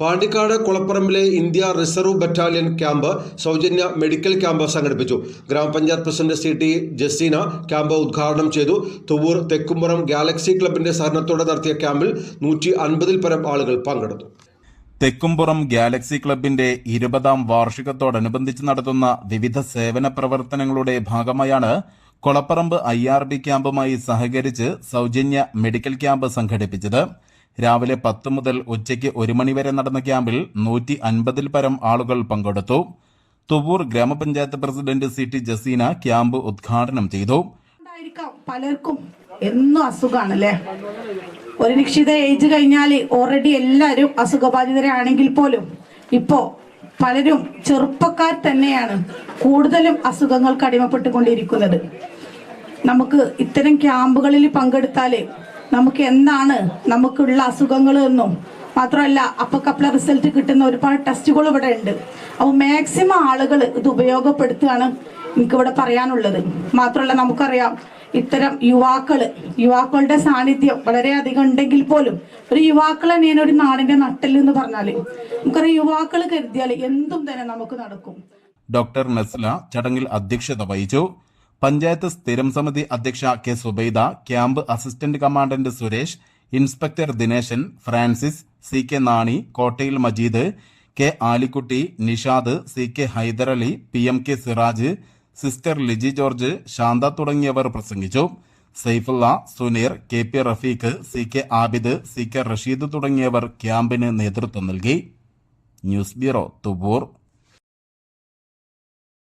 Pandikkad കുളപ്പറമ്പിലെ India reserve battalion camp സൗജന്യ medical camp സംഘടിപ്പിച്ചു. Grama panchayat president C T Jaseena camp ഉദ്ഘാടനം ചെയ്തു. Thuvur Thekkumpuram Galaxy ക്ലബിന്റെ സഹകരണത്തോടെ നടത്തിയ ക്യാമ്പിൽ നൂറ്റി അൻപതിൽ പരം ആളുകൾ പങ്കെടുത്തു. തെക്കുംപുറം ഗാലക്സി ക്ലബിന്റെ ഇരുപതാം വാർഷികത്തോടനുബന്ധിച്ച് നടത്തുന്ന വിവിധ സേവന പ്രവർത്തനങ്ങളുടെ ഭാഗമായാണ് കൊളപ്പറമ്പ് ഐ ആർ ബി ക്യാമ്പുമായി സഹകരിച്ച് സൗജന്യ മെഡിക്കൽ ക്യാമ്പ് സംഘടിപ്പിച്ചത്. രാവിലെ പത്ത് മുതൽ ഉച്ചയ്ക്ക് ഒരു മണിവരെ നടന്ന ക്യാമ്പിൽ നൂറ്റി അൻപതിൽ പരം ആളുകൾ പങ്കെടുത്തു. Thuvvur grama panchayat president C T Jaseena camp ഉദ്ഘാടനം ചെയ്തു. പലർക്കും എന്നും അസുഖാണല്ലേ? ഒരു നിശ്ചിത ഏജ് കഴിഞ്ഞാൽ ഓൾറെഡി എല്ലാവരും അസുഖബാധിതരാണെങ്കിൽ പോലും ഇപ്പോ പലരും ചെറുപ്പക്കാർ തന്നെയാണ് കൂടുതലും അസുഖങ്ങൾക്ക് അടിമപ്പെട്ടുകൊണ്ടിരിക്കുന്നത്. നമുക്ക് ഇത്തരം ക്യാമ്പുകളിൽ പങ്കെടുത്താൽ നമുക്ക് എന്താണ് നമുക്കുള്ള അസുഖങ്ങൾ എന്നും. മാത്രമല്ല അപ്പക്കപ്പള റിസൾട്ട് കിട്ടുന്ന ഒരുപാട് ടെസ്റ്റുകൾ ഇവിടെ ഉണ്ട്. അപ്പോൾ മാക്സിമം ആളുകൾ ഇത് ഉപയോഗപ്പെടുത്തുകയാണ് എനിക്കിവിടെ പറയാനുള്ളത്. മാത്രമല്ല നമുക്കറിയാം ഇത്തരം യുവാക്കൾ യുവാക്കളുടെ സാന്നിധ്യം വളരെയധികം ഉണ്ടെങ്കിൽ പോലും ഒരു യുവാക്കളെ ഞാൻ ഒരു നാടിന്റെ നട്ടൽ എന്ന് പറഞ്ഞാൽ നമുക്കറിയാം യുവാക്കൾ കരുതിയാൽ എന്തും തന്നെ നമുക്ക് നടക്കും. ഡോക്ടർ നസ്ല ചടങ്ങിൽ അധ്യക്ഷത വഹിച്ചു. പഞ്ചായത്ത് സ്ഥിരം സമിതി അധ്യക്ഷ K Subaida camp assistant commandant Suresh inspector Dineshan Francis C K Nani Kottayil Majeed K Alikutty Nishad C K Hydarali P M K Siraj sister Liji George Shantha തുടങ്ങിയവർ പ്രസംഗിച്ചു. Saifulla Suneer K P Rafeeq C K Abid C K Rasheed തുടങ്ങിയവർ ക്യാമ്പിന് നേതൃത്വം നൽകി. News bureau Thuvvur.